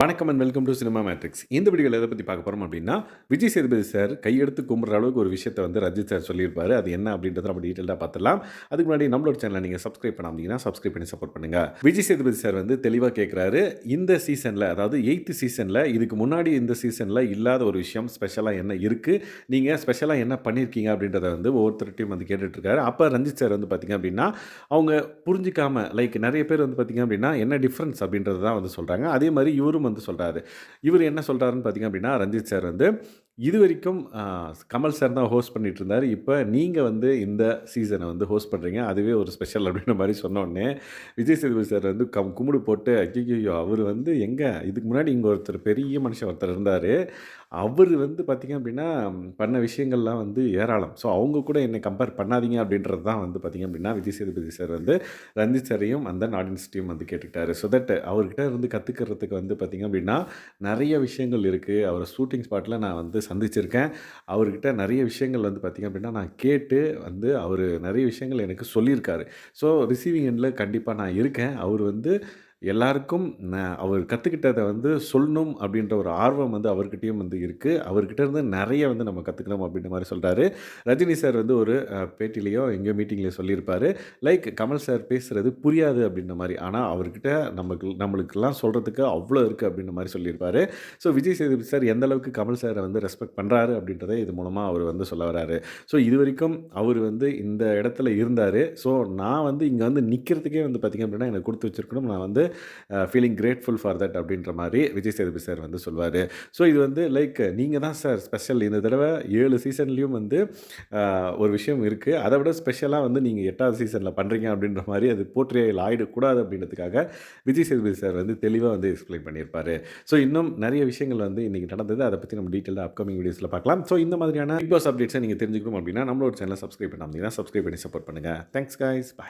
வணக்கம் and welcome to cinema matrix இந்த வீடியோவில் எதை பற்றி பார்க்க போகிறோம் அப்படின்னா விஜய் சேதுபதி சார் கையெடுத்து கும்பிட்ற அளவுக்கு ஒரு விஷயத்தை வந்து ரஜித் சார் சொல்லியிருப்பார். அது என்ன அப்படின்றத நம்ம டீட்டெயிலாக பார்த்துலாம் அதுக்கு முன்னாடி நம்மளோட சேனலை நீங்கள் சப்ஸ்கிரைப் பண்ணாமீங்கன்னா சப்ஸ்கிரைப் பண்ணி சப்போர்ட் பண்ணுங்கள் விஜய் சேதுபதி சார் வந்து தெளிவாக கேட்குறாரு இந்த சீசனில் அதாவது எயித்து சீசனில் இதுக்கு முன்னாடி இந்த சீசனில் இல்லாத ஒரு விஷயம் ஸ்பெஷலாக என்ன இருக்குது நீங்கள் ஸ்பெஷலாக என்ன பண்ணியிருக்கீங்க அப்படின்றத வந்து ஒவ்வொருத்தர்ட்டையும் வந்து கேட்டுட்ருக்காரு. அப்போ ரஞ்சித் சார் வந்து பார்த்திங்க அப்படின்னா அவங்க புரிஞ்சிக்காமல் லைக் நிறைய பேர் வந்து பார்த்திங்க அப்படின்னா என்ன டிஃப்ரென்ஸ் அப்படின்றத தான் வந்து சொல்கிறாங்க அதே மாதிரி இவரும் வந்து சொல்கிறாரு இவர் என்ன சொல்கிறாருன்னு பார்த்தீங்க அப்படின்னா ரஞ்சித் சார் வந்து இது வரைக்கும் கமல் சார் தான் ஹோஸ்ட் பண்ணிகிட்டு இருந்தார் இப்போ நீங்கள் வந்து இந்த சீசனை வந்து ஹோஸ்ட் பண்ணுறீங்க அதுவே ஒரு ஸ்பெஷல் அப்படின்ற மாதிரி சொன்னோடனே விஜய் சேதுபதி சார் வந்து கம் கும்பிடு போட்டு ஐயோ அவர் வந்து எங்கே? இதுக்கு முன்னாடி இங்கே ஒருத்தர் பெரிய மனுஷன் ஒருத்தர் இருந்தார். அவர் வந்து பார்த்திங்க அப்படின்னா பண்ண விஷயங்கள்லாம் வந்து ஏராளம். ஸோ அவங்க கூட என்னை கம்பேர் பண்ணாதீங்க அப்படின்றது தான் வந்து பார்த்திங்க அப்படின்னா விஜய் சேதுபதி சார் வந்து ரஞ்சித் சாரையும் அந்த ஆடியன்ஸ்டையும் வந்து கேட்டுக்கிட்டாரு. ஸோ தட் அவர்கிட்ட இருந்து கற்றுக்கிறதுக்கு வந்து பார்த்திங்க அப்படின்னா நிறைய விஷயங்கள் இருக்குது அவர் ஷூட்டிங் ஸ்பாட்டில் நான் வந்து சந்திச்சிருக்கேன். அவர்கிட்ட நிறைய விஷயங்கள் வந்து பார்த்திங்க அப்படின்னா நான் கேட்டு வந்து அவர் நிறைய விஷயங்கள் எனக்கு சொல்லியிருக்காரு. ஸோ ரிசீவிங் எண்டில் கண்டிப்பாக நான் இருக்கேன். அவர் வந்து எல்லாருக்கும் அவர் கற்றுக்கிட்டதை வந்து சொல்லணும் அப்படின்ற ஒரு ஆர்வம் வந்து அவர்கிட்டயும் வந்து இருக்குது அவர்கிட்ட இருந்து நிறைய வந்து நம்ம கற்றுக்கணும் அப்படின்ற மாதிரி சொல்கிறாரு ரஜினி சார் வந்து ஒரு பேட்டிலேயோ எங்கேயோ மீட்டிங்லேயோ சொல்லியிருப்பார். லைக் கமல் சார் பேசுகிறது புரியாது அப்படின்ற மாதிரி. ஆனால் அவர்கிட்ட நமக்கு நம்மளுக்கெல்லாம் சொல்கிறதுக்கு அவ்வளோ இருக்குது அப்படின்ற மாதிரி சொல்லியிருப்பாரு. ஸோ விஜய் சேதுபதி சார் எந்த அளவுக்கு கமல் சாரை வந்து ரெஸ்பெக்ட் பண்ணுறாரு அப்படின்றத இது மூலமாக அவர் வந்து சொல்ல வராரு. ஸோ இது வரைக்கும் அவர் வந்து இந்த இடத்துல இருந்தார். ஸோ நான் வந்து இங்கே வந்து நிற்கிறதுக்கே வந்து பார்த்திங்க அப்படின்னா எனக்கு கொடுத்து வச்சிருக்கணும். நான் வந்து ஃபீலிங் கிரேட்ஃபுல் ஃபார் தட் அப்படின்ற மாதிரி விஜய் சேதுபதி சார் வந்து சொல்வார். ஸோ இது வந்து லைக் நீங்கள் தான் சார் ஸ்பெஷல் இந்த தடவை ஏழு சீசன்லேயும் வந்து ஒரு விஷயம் இருக்குது அதை விட ஸ்பெஷலாக வந்து நீங்கள் எட்டாவது சீசனில் பண்ணுறீங்க அப்படின்ற மாதிரி அது போற்றியில் ஆயிடக்கூடாது அப்படின்றதுக்காக விஜய் சேதுபதி சார் வந்து தெளிவாக வந்து எக்ஸ்பிளைன் பண்ணியிருப்பார். ஸோ இன்னும் நிறைய விஷயங்கள் வந்து இன்றைக்கி நடந்தது. அதை பற்றி நம்ம டீட்டெயிலாக அப்கமிங் வீடியோஸில் பார்க்கலாம். ஸோ இந்த மாதிரியான பிக் பாஸ் அப்டேட்ஸை நீங்கள் தெரிஞ்சுக்கணும் அப்படின்னா நம்மளோட சேனலை சப்ஸ்கிரைப் பண்ணாமல் சப்ஸ்கிரைப் பண்ணி சப்போர்ட் பண்ணுங்கள் தேங்க்ஸ் guys. பாய்